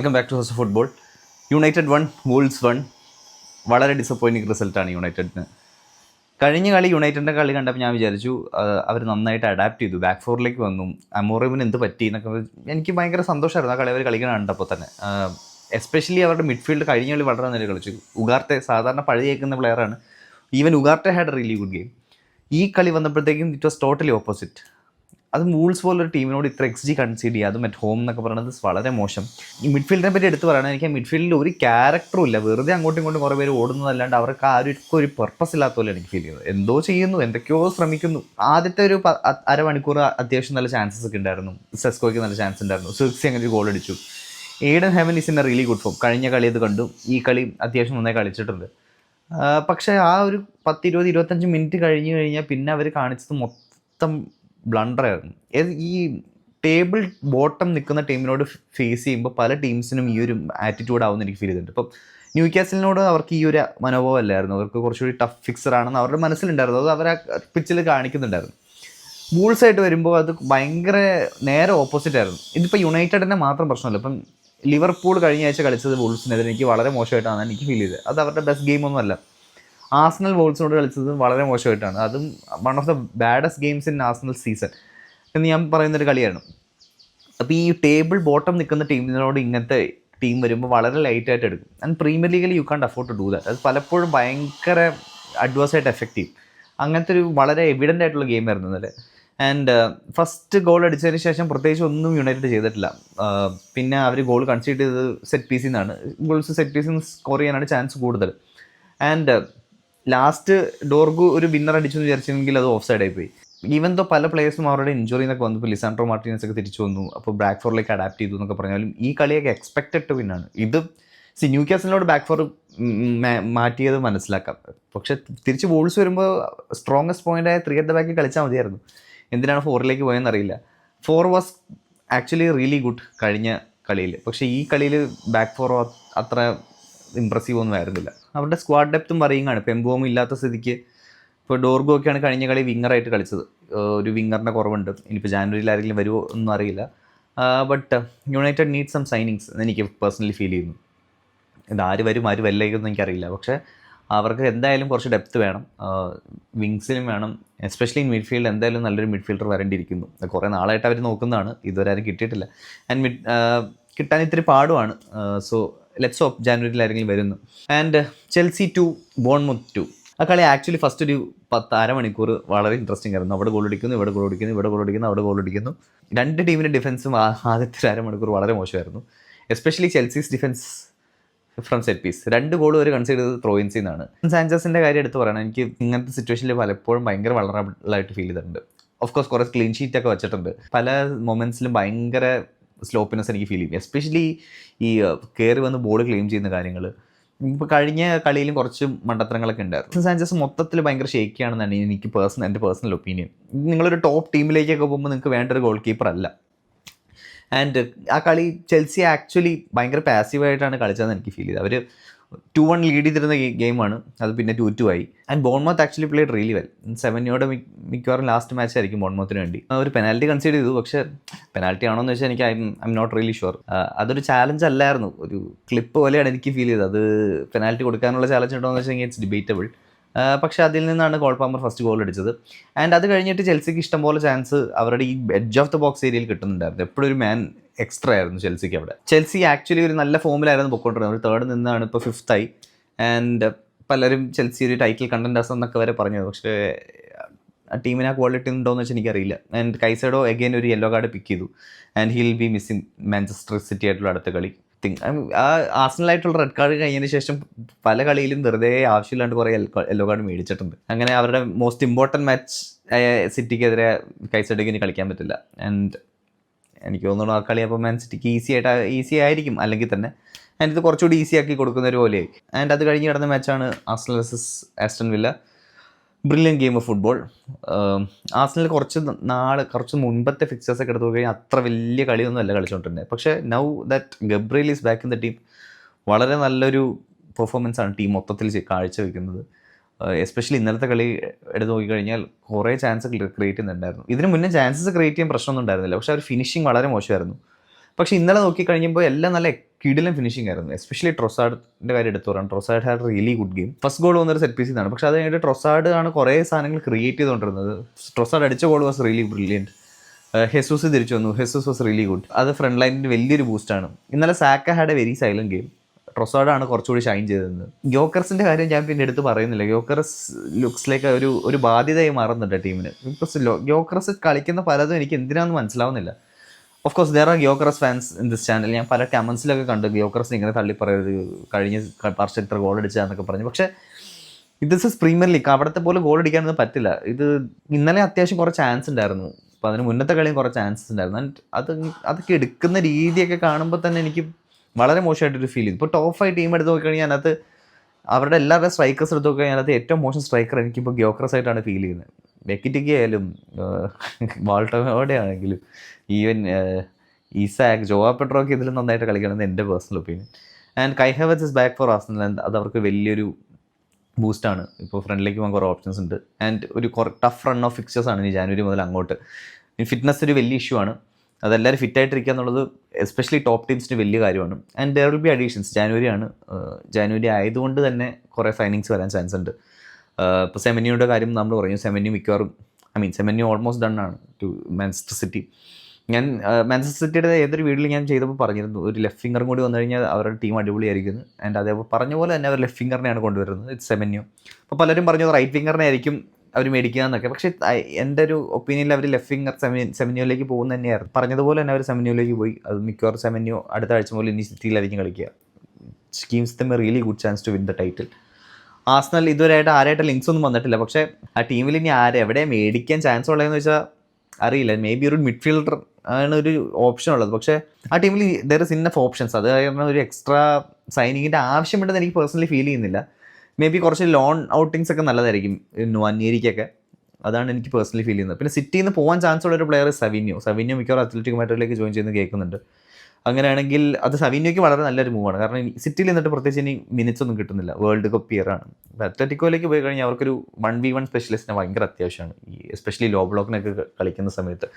Welcome back to house football United one Wolves one വളരെ disappointing റിസൾട്ടാണ് യുണൈറ്റഡിന് കഴിഞ്ഞ കളി യുണൈറ്റഡിന്റെ കളി കണ്ടപ്പോൾ ഞാൻ വിചാരിച്ചു അവർ നന്നായിട്ട് അഡാപ്റ്റ് ചെയ്തു. ബാക്ക് ഫോറിലേക്ക് വന്നു. അമോറിമിന് എന്ത് പറ്റി എന്നൊക്കെ എനിക്ക് ഭയങ്കര സന്തോഷമായിരുന്നു ആ കളി അവർ കളിക്കണം കണ്ടപ്പോൾ തന്നെ. എസ്പെഷ്യലി അവരുടെ മിഡ്ഫീൽഡ് കഴിഞ്ഞ കളി വളരെ നല്ല കളിച്ചു. ഉഗാർട്ടെ സാധാരണ പഴയേക്കുന്ന പ്ലെയറാണ് even Ugarte had really good game ഈ കളി വന്നപ്പോഴത്തേക്കും ഇറ്റ് വാസ് ടോട്ടലി ഓപ്പോസിറ്റ് അത് മൂൾസ് പോലെ ഒരു ടീമിനോട് ഇത്ര എക്സ് ജി കൺസീഡ് ചെയ്യുക അതും അറ്റ് ഹോം എന്നൊക്കെ പറയുന്നത് വളരെ മോശം. ഈ മിഡ്ഫീൽഡിനെ പറ്റി എടുത്ത് പറയണം എനിക്ക് മിഡ്ഫീൽഡിൽ ഒരു ക്യാരക്ടറും ഇല്ല. വെറുതെ അങ്ങോട്ടും ഇങ്ങോട്ടും കുറേ പേര് ഓടുന്നതല്ലാണ്ട് അവർക്ക് ആർക്കും ഒരു പർപ്പസ് ഇല്ലാത്ത പോലെ എനിക്ക് ഫീൽ ചെയ്യുന്നത്. എന്തോ ചെയ്യുന്നു എന്തൊക്കെയോ ശ്രമിക്കുന്നു. ആദ്യത്തെ ഒരു അരമണിക്കൂർ അത്യാവശ്യം നല്ല ചാൻസസ് ഒക്കെ ഉണ്ടായിരുന്നു. സെസ്കോയ്ക്ക് നല്ല ചാൻസ് ഉണ്ടായിരുന്നു. സിക്സ് അങ്ങനെ ഒരു ഗോൾ അടിച്ചു. Ayden Heaven is in a really good form കഴിഞ്ഞ കളി അത് കണ്ടു. ഈ കളി അത്യാവശ്യം നന്നായി കളിച്ചിട്ടുണ്ട്. പക്ഷേ ആ ഒരു പത്ത് ഇരുപത് ഇരുപത്തഞ്ച് മിനിറ്റ് കഴിഞ്ഞ് കഴിഞ്ഞാൽ പിന്നെ അവർ കാണിച്ചത് മൊത്തം ബ്ലണ്ടറായിരുന്നു ഈ ടേബിൾ ബോട്ടം നിൽക്കുന്ന ടീമിനോട് ഫേസ് ചെയ്യുമ്പോൾ പല ടീംസിനും ഈ ഒരു ആറ്റിറ്റ്യൂഡ് ആവുമെന്ന് എനിക്ക് ഫീൽ ചെയ്തിട്ടുണ്ട്. ഇപ്പം ന്യൂ ക്യാസലിനോട് അവർക്ക് ഈ ഒരു മനോഭാവം അല്ലായിരുന്നു അവർക്ക് കുറച്ചുകൂടി ടഫ് ഫിക്സർ ആണെന്ന് അവരുടെ മനസ്സിലുണ്ടായിരുന്നു. അത് അവർ ആ പിച്ചിൽ കാണിക്കുന്നുണ്ടായിരുന്നു. ബൂൾസ് ആയിട്ട് വരുമ്പോൾ അത് ഭയങ്കര നേരെ ഓപ്പോസിറ്റ് ആയിരുന്നു. ഇതിപ്പോൾ യുണൈറ്റഡിന്റെ മാത്രം പ്രശ്നമല്ല. ഇപ്പം ലിവർപൂൾ കഴിഞ്ഞ ആഴ്ച കളിച്ചത് ബൂൾസിനെതിരെ എനിക്ക് വളരെ മോശമായിട്ടാണ് എനിക്ക് ഫീൽ ചെയ്തത്. അത് അവരുടെ ബെസ്റ്റ് ഗെയിമൊന്നും അല്ല. ആസ്നൽ വോൾസിനോട് കളിച്ചത് വളരെ മോശമായിട്ടാണ്. അതും one of the baddest games in Arsenal season എന്ന് ഞാൻ പറയുന്നൊരു കളിയാണ് അപ്പോൾ ഈ ടേബിൾ ബോട്ടം നിൽക്കുന്ന ടീമിനോട് ഇങ്ങനത്തെ ടീം വരുമ്പോൾ വളരെ ലൈറ്റായിട്ട് എടുക്കും. ആൻഡ് പ്രീമിയർ ലീഗിൽ you can't afford to do that അത് പലപ്പോഴും ഭയങ്കര അഡ്വേഴ്സായിട്ട് എഫക്റ്റ് ചെയ്യും. അങ്ങനത്തെ ഒരു വളരെ എവിഡന്റ് ആയിട്ടുള്ള ഗെയിം ആയിരുന്നു ഇന്നലെ. ആൻഡ് ഫസ്റ്റ് ഗോൾ അടിച്ചതിന് ശേഷം പ്രത്യേകിച്ച് ഒന്നും യുണൈറ്റഡ് ചെയ്തിട്ടില്ല. Uh, പിന്നെ അവർ ഗോൾ കൺസീഡ് ചെയ്തത് സെറ്റ് പീസിൽ നിന്നാണ് ഗോൾസ് സെറ്റ് പീസിൽ നിന്ന് സ്കോർ ചെയ്യാനാണ് ചാൻസ് കൂടുതൽ. ആൻഡ് ലാസ്റ്റ് ഡോർഗു ഒരു വിന്നർ അടിച്ചു എന്ന് വിചാരിച്ചെങ്കിൽ അത് ഓഫ് സൈഡ് ആയിപ്പോയി ഈവൻ തോ പല പ്ലേയേഴ്സും അവരുടെ ഇഞ്ചുറി എന്നൊക്കെ വന്നു ഇപ്പോൾ ലിസാൻഡ്രോ മാർട്ടിനസ് ഒക്കെ തിരിച്ചു വന്നു. അപ്പോൾ ബാക്ക് ഫോറിലേക്ക് അഡാപ്റ്റ് ചെയ്തു എന്നൊക്കെ പറഞ്ഞാലും ഈ കളിയൊക്കെ എക്സ്പെക്റ്റഡ് ടു വിന്നാണ് ഇത് സി ന്യൂ കാസലിനോട് ബാക്ക് ഫോർ മാറ്റിയത് മനസ്സിലാക്കാം. പക്ഷെ തിരിച്ച് ബോൾസ് വരുമ്പോൾ സ്ട്രോങ്സ്റ്റ് പോയിന്റ് ആയ ത്രീ അറ്റ് ദ ബാക്കിൽ കളിച്ചാൽ മതിയായിരുന്നു. എന്തിനാണ് ഫോറിലേക്ക് പോയെന്ന് അറിയില്ല. Four was actually really good കഴിഞ്ഞ കളിയിൽ. പക്ഷേ ഈ കളിയിൽ ബാക്ക് ഫോർ അത്ര ഇമ്പ്രസീവ് ഒന്നും ആയിരുന്നില്ല. അവരുടെ സ്ക്വാഡ് ഡെപ്തും പറയുകയാണ്. പെമ്പുവും ഇല്ലാത്ത സ്ഥിതിക്ക് ഇപ്പോൾ ഡോർഗോ ഒക്കെയാണ് കഴിഞ്ഞ കളി വിങ്ങറായിട്ട് കളിച്ചത്. ഒരു വിങ്ങറിന്റെ കുറവുണ്ട്. ഇനിയിപ്പോൾ ജാനുവരിയിൽ ആരെങ്കിലും വരുമോ ഒന്നും അറിയില്ല. But United need some signings എന്ന് എനിക്ക് പേഴ്സണലി ഫീൽ ചെയ്യുന്നു. ഇത് ആര് വരും ആര് വല്ലേക്കൊന്നും എനിക്കറിയില്ല. പക്ഷേ അവർക്ക് എന്തായാലും കുറച്ച് ഡെപ്ത് വേണം. വിങ്സിലും വേണം. എസ്പെഷ്യലി ഇൻ മിഡ്ഫീൽഡ് എന്തായാലും നല്ലൊരു മിഡ്ഫീൽഡർ വരേണ്ടിയിരിക്കുന്നു. കുറേ നാളായിട്ട് അവർ നോക്കുന്നതാണ്. ഇതുവരെ ആരും കിട്ടിയിട്ടില്ല. ആൻഡ് മിഡ് കിട്ടാൻ ഇത്തിരി പാടുമാണ് സോ ലെറ്റ്സ് ഓഫ് ജാനുവരിയിൽ ആരെങ്കിലും വരുന്നു. And Chelsea two Bournemouth two ആ കളി ആക്ച്വലി ഫസ്റ്റ് ഒരു പത്ത് അരമണിക്കൂർ വളരെ ഇൻട്രസ്റ്റിംഗ് ആയിരുന്നു. അവിടെ ഗോൾ അടിക്കുന്നു ഇവിടെ ഗോൾ അടിക്കുന്നു ഇവിടെ ഗോൾ അടിക്കുന്നു അവിടെ ഗോൾ അടിക്കുന്നു. രണ്ട് ടീമിന്റെ ഡിഫൻസും ആദ്യത്തെ ഒരു അരമണിക്കൂർ വളരെ മോശമായിരുന്നു. Especially Chelsea's defence from set piece രണ്ട് ഗോൾ ഒരു കൺസിഡർ ചെയ്തത് ത്രോയിൻസിൽ നിന്നാണ് സാഞ്ചസിന്റെ കാര്യം എടുത്ത് പറയണം. എനിക്ക് ഇങ്ങനത്തെ സിറ്റുവേഷനിൽ പലപ്പോഴും ഭയങ്കര വളറബിളായിട്ട് ഫീൽ ചെയ്തിട്ടുണ്ട്. ഓഫ് കോഴ്സ് കുറേ ക്ലീൻ ഷീറ്റ് ഒക്കെ വെച്ചിട്ടുണ്ട്. പല മൊമെന്റ്സിലും ഭയങ്കര സ്ലോപ്പിനെസ് എനിക്ക് ഫീൽ ചെയ്യും. എസ്പെഷ്യലി ഈ കയറി വന്ന് ബോൾ ക്ലെയിം ചെയ്യുന്ന കാര്യങ്ങൾ ഇപ്പോൾ കഴിഞ്ഞ കളിയിലും കുറച്ച് മണ്ടത്തരങ്ങളൊക്കെ ഉണ്ടായിരുന്നു. സാഞ്ചസ് മൊത്തത്തിൽ ഭയങ്കര ഷേക്കിയാണെന്നാണ് എനിക്ക് പേഴ്സണൽ എന്റെ പേഴ്സണൽ ഒപ്പീനിയൻ നിങ്ങളൊരു ടോപ്പ് ടീമിലേക്കൊക്കെ പോകുമ്പോൾ നിങ്ങൾക്ക് വേണ്ട ഒരു ഗോൾ കീപ്പർ അല്ല. ആൻഡ് ആ കളി ചെൽസി ആക്ച്വലി ഭയങ്കര പാസീവായിട്ടാണ് കളിച്ചതെന്ന് എനിക്ക് ഫീൽ ചെയ്തത്. അവർ ടു വൺ ലീഡ് ചെയ്തിരുന്ന ഗെയിമാണ് അത് പിന്നെ ടു ടു ആയി. And Bournemouth actually played really well സെവനിയോടെ മിക്കവാറും ലാസ്റ്റ് മാച്ച് ആയിരിക്കും ബോൺമത്തിന് വേണ്ടി. ഒരു പെനാൽറ്റി കൺസിഡർ ചെയ്തു. പക്ഷേ പെനാൽറ്റി ആണോ എന്ന് വെച്ചാൽ എനിക്ക് I'm not really sure അതൊരു ചാലഞ്ച് അല്ലായിരുന്നു. ഒരു ക്ലിപ്പ് പോലെയാണ് എനിക്ക് ഫീൽ ചെയ്തത്. അത് പെനാൽറ്റി കൊടുക്കാനുള്ള ചാലഞ്ച് ഉണ്ടോ എന്ന് വെച്ചാൽ ഇറ്റ്സ് ഡിബേറ്റബിൾ പക്ഷേ അതിൽ നിന്നാണ് ഗോൾ പാമ്പർ ഫസ്റ്റ് ഗോൾ അടിച്ചത്. ആൻഡ് അത് കഴിഞ്ഞിട്ട് ചെൽസിക്ക് ഇഷ്ടംപോലെ ചാൻസ് അവരുടെ ഈ എഡ്ജ് ഓഫ് ദ ബോക്സ് ഏരിയയിൽ കിട്ടുന്നുണ്ടായിരുന്നു. എപ്പോഴും ഒരു മാൻ എക്സ്ട്രാ ആയിരുന്നു ചെൽസിക്ക് അവിടെ. ചെൽസി ആക്ച്വലി ഒരു നല്ല ഫോമിലായിരുന്നു പൊക്കോണ്ടിരുന്നത്. ഒരു തേർഡ് നിന്നാണ് ഇപ്പോൾ ഫിഫ്ത്ത് ആയി. ആൻഡ് പലരും ചെൽസി ഒരു ടൈറ്റിൽ കണ്ടന്റേഴ്സ് എന്നൊക്കെ വരെ പറഞ്ഞത് പക്ഷേ ആ ടീമിന് ആ ക്വാളിറ്റി ഉണ്ടോ എന്ന് വെച്ചാൽ എനിക്കറിയില്ല. ആൻഡ് കൈസഡോ എഗെയിൻ ഒരു യെല്ലോ കാർഡ് പിക്ക് ചെയ്തു. And he'll be missing Manchester City ആയിട്ടുള്ള അടുത്ത കളി. തിങ് ആ ആസണലായിട്ടുള്ള റെഡ് കാർഡ് കഴിഞ്ഞതിന് ശേഷം പല കളിയിലും വെറുതെ ആവശ്യമില്ലാണ്ട് കുറേ യെല്ലോ കാർഡ് മേടിച്ചിട്ടുണ്ട്. അങ്ങനെ അവരുടെ മോസ്റ്റ് ഇമ്പോർട്ടന്റ് മാച്ച് സിറ്റിക്കെതിരെ കൈസഡോക്ക് ഇനി കളിക്കാൻ പറ്റില്ല. ആൻഡ് എനിക്ക് തോന്നുന്നു ആ കളി അപ്പോൾ മാൻ സിറ്റിക്ക് ഈസി ആയിട്ട് ഈസി ആയിരിക്കും. അല്ലെങ്കിൽ തന്നെ ആൻഡ് ഇത് കുറച്ചുകൂടി ഈസി ആക്കി കൊടുക്കുന്ന ഒരു പോലെയായി. ആൻഡ് അത് കഴിഞ്ഞ് കിടന്ന മാച്ചാണ് Arsenal versus Aston Villa brilliant game of football Arsenal കുറച്ച് നാൾ കുറച്ച് മുൻപത്തെ ഫിക്സേഴ്സ് ഒക്കെ എടുത്തു കഴിഞ്ഞാൽ അത്ര വലിയ കളിയൊന്നും അല്ല കളിച്ചുകൊണ്ടിരുന്നത് പക്ഷേ now that Gabriel is back in the team വളരെ നല്ലൊരു പെർഫോമൻസ് ആണ് ടീം മൊത്തത്തിൽ കാഴ്ച കാഴ്ചവെക്കുന്നത്. എസ്പെഷ്യലി ഇന്നലത്തെ കളി എടുത്ത് നോക്കിക്കഴിഞ്ഞാൽ കുറേ ചാൻസ് ക്രിയേറ്റ് ചെയ്യുന്നുണ്ടായിരുന്നു. ഇതിന് മുന്നേ ചാൻസസ് ക്രിയേറ്റ് ചെയ്യാൻ പ്രശ്നമൊന്നും ഉണ്ടായിരുന്നില്ല. പക്ഷേ അവർ ഫിനിഷിങ് വളരെ മോശമായിരുന്നു. പക്ഷേ ഇന്നലെ നോക്കിക്കഴിഞ്ഞപ്പോൾ എല്ലാം നല്ല കിടിലും ഫിനിഷിംഗ് ആയിരുന്നു. എസ്പെഷ്യലി ട്രൊസാഡിന്റെ കാര്യം എടുത്തു പറയാം. Trossard had really good game first goal വന്നൊരു സെറ്റ് പീസിൽ നിന്നാണ് പക്ഷേ അത് കഴിഞ്ഞിട്ട് ട്രൊസാഡ് ആണ് കുറേ സാധനങ്ങൾ ക്രിയേറ്റ് ചെയ്തുകൊണ്ടിരുന്നത്. ട്രൊസാഡ് അടിച്ച goal was really brilliant Jesus തിരിച്ചു വന്നു. ഹെസൂസ് വാസ് റിയലി ഗുഡ് അത് ഫ്രണ്ട് ലൈനിന്റെ വലിയൊരു ബൂസ്റ്റാണ് ഇന്നലെ Saka had a very silent game ട്രൊസാഡാണ് കുറച്ചുകൂടി ഷൈൻ ചെയ്തത്. യോക്കർസിന്റെ കാര്യം ഞാൻ പിന്നെ എടുത്ത് പറയുന്നില്ല. യോക്കർസ് ലുക്സ് ലൈക്ക് ഒരു ഒരു ബാധ്യതയായി മാറുന്നുണ്ട് ടീമിന്. യോക്കർസ് കളിക്കുന്ന പലതും എനിക്ക് എന്തിനാന്ന് മനസ്സിലാവുന്നില്ല. Of course there are yokers fans in this channel ഞാൻ പല കമൻസിലൊക്കെ കണ്ടു യോക്കറസ് ഇങ്ങനെ തള്ളി പറയരുത് കഴിഞ്ഞ വർഷം ഇത്ര ഗോൾ അടിച്ചാന്നൊക്കെ പറഞ്ഞു. പക്ഷേ ഇത് ഇസ് പ്രീമിയർ ലീഗ് അവിടുത്തെ പോലെ ഗോൾ അടിക്കാനൊന്നും പറ്റില്ല. ഇത് ഇന്നലെ അത്യാവശ്യം കുറേ ചാൻസ് ഉണ്ടായിരുന്നു. അപ്പോൾ അതിന് മുന്നത്തെ കളിയും കുറേ ചാൻസസ് ഉണ്ടായിരുന്നു. അത് അതൊക്കെ എടുക്കുന്ന രീതിയൊക്കെ കാണുമ്പോൾ തന്നെ എനിക്ക് വളരെ മോശമായിട്ടൊരു ഫീൽ ചെയ്തു. ഇപ്പോൾ ടോപ്പ് ഫൈവ് ടീം എടുത്ത് നോക്കിക്കഴിഞ്ഞാൽ അതിനകത്ത് അവരുടെ എല്ലാവരുടെ സ്ട്രൈക്കേഴ്സ് എടുത്ത് നോക്കിക്കഴിഞ്ഞാൽ അതിനകത്ത് ഏറ്റവും മോശം സ്ട്രൈക്കർ എനിക്കിപ്പോൾ ഗ്യോക്രസ് ആയിട്ടാണ് ഫീൽ ചെയ്യുന്നത്. ബെക്കിറ്റിക്ക് ആയാലും വാൾട്ടോടെ ആണെങ്കിലും ഈവൻ ഈസാക് ജോവാ പെട്രോക്ക് ഇതിൽ നന്നായിട്ട് കളിക്കണമെന്ന് എന്റെ personal opinion and Kai heavens is back for Arsenal and അത് അവർക്ക് വലിയൊരു ബൂസ്റ്റാണ് ഇപ്പോൾ ഫ്രണ്ടിലേക്ക് പോകാൻ കുറേ ഓപ്ഷൻസ് ഉണ്ട്. ആൻഡ് ഒരു ടഫ് റൺ ഓഫ് ഫിക്ചേഴ്സ് ആണ് ഇനി ജാനുവരി മുതൽ അങ്ങോട്ട്. ഫിറ്റ്നസ് ഒരു വലിയ ഇഷ്യൂ ആണ്. അതെല്ലാവരും ഫിറ്റ് ആയിട്ടിരിക്കുക എന്നുള്ളത് എസ്പെഷ്യലി ടോപ്പ് ടീംസിന് വലിയ കാര്യമാണ്. And there will be additions January ആണ്. ജാനുവരി ആയതുകൊണ്ട് തന്നെ കുറേ സൈനിങ്സ് വരാൻ ചാൻസ് ഉണ്ട്. ഇപ്പോൾ സെമനിയുടെ കാര്യം നമ്മൾ പറഞ്ഞു സെമന്യു മിക്കവാറും I mean Semenyo almost done ആണ് ടു മാൻസ്റ്റർ സിറ്റി ഞാൻ മാൻസ്റ്റർ സിറ്റിയുടെ ഏതൊരു വീട്ടിൽ ഞാൻ ചെയ്തപ്പോൾ പറഞ്ഞിരുന്നു. ഒരു ലെഫ്റ്റ് ഫിംഗറും കൂടി വന്നു കഴിഞ്ഞാൽ അവരുടെ ടീം അടിപൊളിയായിരിക്കുന്നു. ആൻഡ് അതേപോലെ പറഞ്ഞ പോലെ തന്നെ അവർ ലെഫ്റ്റ് ഫിംഗറിനെയാണ് കൊണ്ടുവരുന്നത്. It's Semenyo. അപ്പോൾ പലരും പറഞ്ഞു റൈറ്റ് ഫിംഗറിനെ ആയിരിക്കും അവർ മേടിക്കുക എന്നൊക്കെ പക്ഷേ എന്റെ ഒരു ഒപ്പീനിയനിൽ അവർ ലെഫ്റ്റ് ഫിംഗർ സെമി സെമിനിയോയിലേക്ക് പോകുന്ന തന്നെയായിരുന്നു. പറഞ്ഞതുപോലെ തന്നെ അവർ സെമിനിയോയിലേക്ക് പോയി. അത് മിക്കവാറും സെമിനിയോ അടുത്ത ആഴ്ച മുതൽ ഇനി സിറ്റിയിലായിരിക്കും കളിക്കുക. സ്കീംസ് തമ്മിൽ really good chance to win the title Arsenal ഇതുവരെയായിട്ട് ആരായിട്ട് ലിങ്ക്സ് ഒന്നും വന്നിട്ടില്ല. പക്ഷേ ആ ടീമിൽ ഇനി ആരെ എവിടെ മേടിക്കാൻ ചാൻസ് ഉള്ളതെന്ന് വെച്ചാൽ അറിയില്ല. മേ ബി ഒരു മിഡ്ഫീൽഡർ ആണ് ഒരു ഓപ്ഷൻ ഉള്ളത്. പക്ഷേ ആ ടീമിൽ ദർ ഇസ് ഇന്നഫ് ഓപ്ഷൻസ് അത് കാരണം ഒരു എക്സ്ട്രാ സൈനിങ്ങിന്റെ ആവശ്യമുണ്ടെന്ന് എനിക്ക് പേഴ്സണലി ഫീൽ ചെയ്യുന്നില്ല. മേ ബി കുറച്ച് ലോൺ ഔട്ടിങ്സ് ഒക്കെ നല്ലതായിരിക്കും നുവാനിയേരിക്കൊക്കെ അതാണ് എനിക്ക് പേഴ്സണലി ഫീൽ ചെയ്യുന്നത്. പിന്നെ സിറ്റിയിൽ നിന്ന് പോകാൻ ചാൻസ് ഉള്ള ഒരു പ്ലെയർ സവിന്യോ സവിന്യോ മിക്കവാറും അത്ലറ്റിക് മാറ്ററിലേക്ക് ജോയിൻ ചെയ്യുന്നത് കേൾക്കുന്നുണ്ട്. അങ്ങനെയാണെങ്കിൽ അത് സവിന്യോയ്ക്ക് വളരെ നല്ലൊരു മൂവാണ് കാരണം സിറ്റിയിൽ നിന്നിട്ട് പ്രത്യേകിച്ച് ഇനി മിനിറ്റ്സ് ഒന്നും കിട്ടുന്നില്ല. വേൾഡ് കപ്പ് ഇയർ ആണ്. അത്ലറ്റിക്കോയിലേക്ക് പോയി കഴിഞ്ഞാൽ അവർക്കൊരു വൺ വി വൺ സ്പെഷ്യലിസ്റ്റിനെ ഭയങ്കര അത്യാവശ്യമാണ്. ഈ എസ്പെഷ്യലി ലോ ബ്ലോക്കിനൊക്കെ കളിക്കുന്ന സമയത്ത്.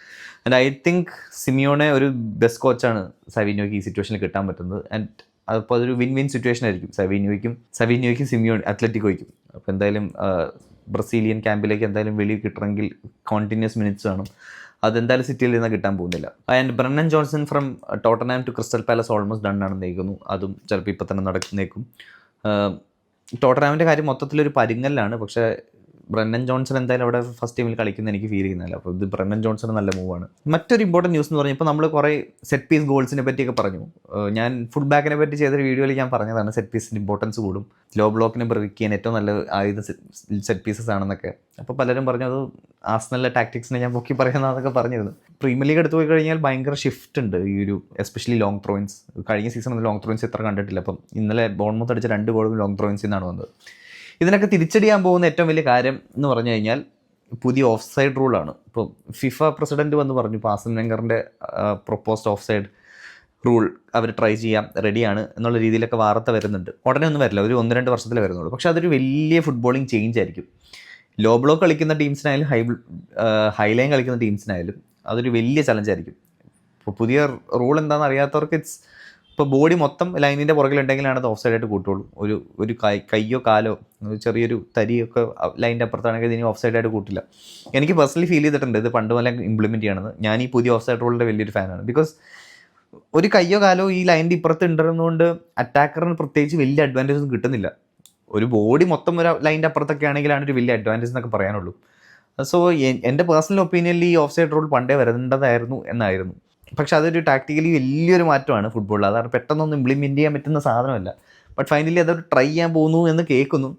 ആൻഡ് ഐ തിങ്ക് സിമിയോനെ ഒരു ബെസ്റ്റ് കോച്ചാണ് സവിന്യോയ്ക്ക് ഈ സിറ്റുവേഷനിൽ കിട്ടാൻ പറ്റുന്നത്. ആൻഡ് അപ്പോൾ അതൊരു വിൻ വിൻ സിറ്റുവേഷൻ ആയിരിക്കും. സവീനിയോയ്ക്കും സവീനിയോയ്ക്കും സിമിയോ അത്ലറ്റിക്കോയ്ക്കും അപ്പോൾ എന്തായാലും ബ്രസീലിയൻ ക്യാമ്പിലേക്ക് എന്തായാലും വെളി കിട്ടണമെങ്കിൽ കോണ്ടിന്യൂസ് മിനിറ്റ്സ് വേണം. അതെന്തായാലും സിറ്റിയിൽ നിന്ന് കിട്ടാൻ പോകുന്നില്ല. And Brennan Johnson from Tottenham to Crystal Palace almost done ആണെന്ന് നീക്കുന്നു അതും ചിലപ്പോൾ ഇപ്പം തന്നെ നടക്കുന്നേക്കും ടോട്ടനാമിന്റെ കാര്യം മൊത്തത്തിലൊരു പരിങ്ങലാണ് പക്ഷേ ബ്രണ്ണൻ ജോൺസൺ എന്തായാലും അവിടെ ഫസ്റ്റ് ടീമിൽ കളിക്കുന്ന എനിക്ക് ഫീൽ ചെയ്യുന്നില്ല. അപ്പോൾ ഇത് ബ്രണ്ണൻ ജോൺസൺ നല്ല മൂവാണ് മറ്റൊരു ഇമ്പോർട്ടന്റ് ന്യൂസ് എന്ന് പറഞ്ഞാൽ ഇപ്പോൾ നമ്മൾ കുറേ സെറ്റ് പീസ് ഗോൾസിനെ പറ്റിയൊക്കെ പറഞ്ഞു. ഞാൻ ഫുഡ് ബാക്കിനെ പറ്റി ചെയ്തൊരു വീഡിയോയിൽ ഞാൻ പറഞ്ഞതാണ് സെറ്റ് പീസിന്റെ ഇമ്പോർട്ടൻസ് കൂടും. ലോ ബ്ലോക്കിനെ ബ്രേക്ക് ചെയ്യാൻ ഏറ്റവും നല്ല ആയുധ സെറ്റ് പീസസ് ആണെന്നൊക്കെ. അപ്പോൾ പലരും പറഞ്ഞു അത് ആസ്നലിലെ ടാക്ടിക്സിനെ ഞാൻ പൊക്കി പറയുന്നതൊക്കെ പറഞ്ഞിരുന്നു. പ്രീമിയർ ലീഗ് എടുത്തു പോയി കഴിഞ്ഞാൽ ഭയങ്കര ഷിഫ്റ്റ് ഉണ്ട് ഈ ഒരു എസ്പെഷ്യലി ലോങ് ത്രോയിൻസ് കഴിഞ്ഞ സീസൺ ലോങ് ത്രോയിൻസ് എത്ര കണ്ടിട്ടില്ല. അപ്പം ഇന്നലെ ബോൺമൂത്ത് അടിച്ച രണ്ട് ഗോളും ലോങ് ത്രോയിൻസിൽ നിന്നാണ് വന്നത്. ഇതിനൊക്കെ തിരിച്ചടിയാൻ പോകുന്ന ഏറ്റവും വലിയ കാര്യം എന്ന് പറഞ്ഞു കഴിഞ്ഞാൽ പുതിയ ഓഫ് സൈഡ് റൂളാണ്. ഇപ്പോൾ ഫിഫ പ്രസിഡന്റ് വന്ന് പറഞ്ഞു പാസൻ വെങ്കറിന്റെ പ്രൊപ്പോസ്ഡ് ഓഫ് സൈഡ് റൂൾ അവർ ട്രൈ ചെയ്യാം റെഡിയാണ് എന്നുള്ള രീതിയിലൊക്കെ വാർത്ത വരുന്നുണ്ട്. ഉടനെ ഒന്നും വരില്ല ഒരു ഒന്ന് രണ്ട് വർഷത്തിൽ വരുന്നുള്ളൂ. പക്ഷേ അതൊരു വലിയ ഫുട്ബോളിങ് ചേഞ്ച് ആയിരിക്കും. ലോ ബ്ലോക്ക് കളിക്കുന്ന ടീംസിനായാലും ഹൈ ഹൈലൈൻ കളിക്കുന്ന ടീംസിനായാലും അതൊരു വലിയ ചലഞ്ച് ആയിരിക്കും. ഇപ്പോൾ പുതിയ റൂൾ എന്താണെന്ന് അറിയാത്തവർക്ക് ഇറ്റ്സ് ഇപ്പോൾ ബോഡി മൊത്തം ലൈനിന്റെ പുറകിലുണ്ടെങ്കിലാണ് അത് ഓഫ് സൈഡായിട്ട് കൂട്ടുള്ളൂ. ഒരു ഒരു കൈ കയ്യോ കാലോ ചെറിയൊരു തരിയൊക്കെ ലൈനിന്റെ അപ്പുറത്താണെങ്കിൽ ഇതിന് ഓഫ് സൈഡായിട്ട് കൂട്ടില്ല. എനിക്ക് പേഴ്സണലി ഫീൽ ചെയ്തിട്ടുണ്ട് ഇത് പണ്ട് മുതലേ ഇംപ്ലിമെന്റ് ചെയ്യണമെന്ന് ഞാൻ ഈ പുതിയ ഓഫ്സൈഡ് സൈഡ് റൂളിന്റെ വലിയൊരു ഫാനാണ് ബിക്കോസ് ഒരു കയ്യോ കാലോ ഈ ലൈനിന്റെ ഇപ്പുറത്ത് ഉണ്ടെന്നുകൊണ്ട് അറ്റാക്കറിന് പ്രത്യേകിച്ച് വലിയ അഡ്വാന്റേജ് ഒന്നും കിട്ടുന്നില്ല. ഒരു ബോഡി മൊത്തം ഒരു ലൈന്റെ അപ്പുറത്തൊക്കെ ആണെങ്കിലാണ് ഒരു വലിയ അഡ്വാന്റേജ് എന്നൊക്കെ പറയാനുള്ളൂ. സോ എന്റെ പേഴ്സണൽ ഒപ്പീനിയനിൽ ഈ ഓഫ്സൈഡ് റൂൾ പണ്ടേ വരേണ്ടതായിരുന്നു എന്നായിരുന്നു. പക്ഷെ അതൊരു ടാക്ടിക്കലി വലിയൊരു മാറ്റമാണ് ഫുട്ബോളിൽ അതാണ് പെട്ടെന്നൊന്നും ഇംപ്ലിമെന്റ് ചെയ്യാൻ പറ്റുന്ന സാധനമല്ല. ബട്ട് ഫൈനലി അതൊരു ട്രൈ ചെയ്യാൻ പോകുന്നു എന്ന് കേൾക്കുന്നു.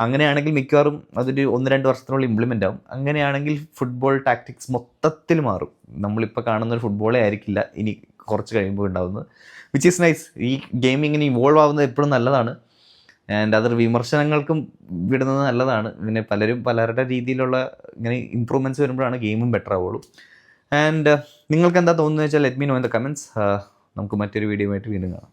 അങ്ങനെയാണെങ്കിൽ മിക്കവാറും അതൊരു ഒന്ന് രണ്ട് വർഷത്തിനുള്ളിൽ ഇംപ്ലിമെന്റ് ആവും. അങ്ങനെയാണെങ്കിൽ ഫുട്ബോൾ ടാക്ടിക്സ് മൊത്തത്തിൽ മാറും. നമ്മളിപ്പോൾ കാണുന്ന ഒരു ഫുട്ബോളേ ആയിരിക്കില്ല ഇനി കുറച്ച് കഴിയുമ്പോൾ ഉണ്ടാകുന്നത് വിച്ച് ഈസ് നൈസ് ഈ ഗെയിം ഇങ്ങനെ ഇവോൾവ് ആവുന്നത് എപ്പോഴും നല്ലതാണ്. ആൻഡ് അതർ വിമർശനങ്ങൾക്കും വിടുന്നത് നല്ലതാണ്. പിന്നെ പലരും പലരുടെ രീതിയിലുള്ള ഇങ്ങനെ ഇമ്പ്രൂവ്മെന്റ്സ് വരുമ്പോഴാണ് ഗെയിമും ബെറ്റർ ആവുള്ളൂ. ആൻഡ് നിങ്ങൾക്ക് എന്താ തോന്നുന്നത് വെച്ചാൽ let me know in the comments നമുക്ക് മറ്റൊരു വീഡിയോ ആയിട്ട് വീണ്ടും കാണാം.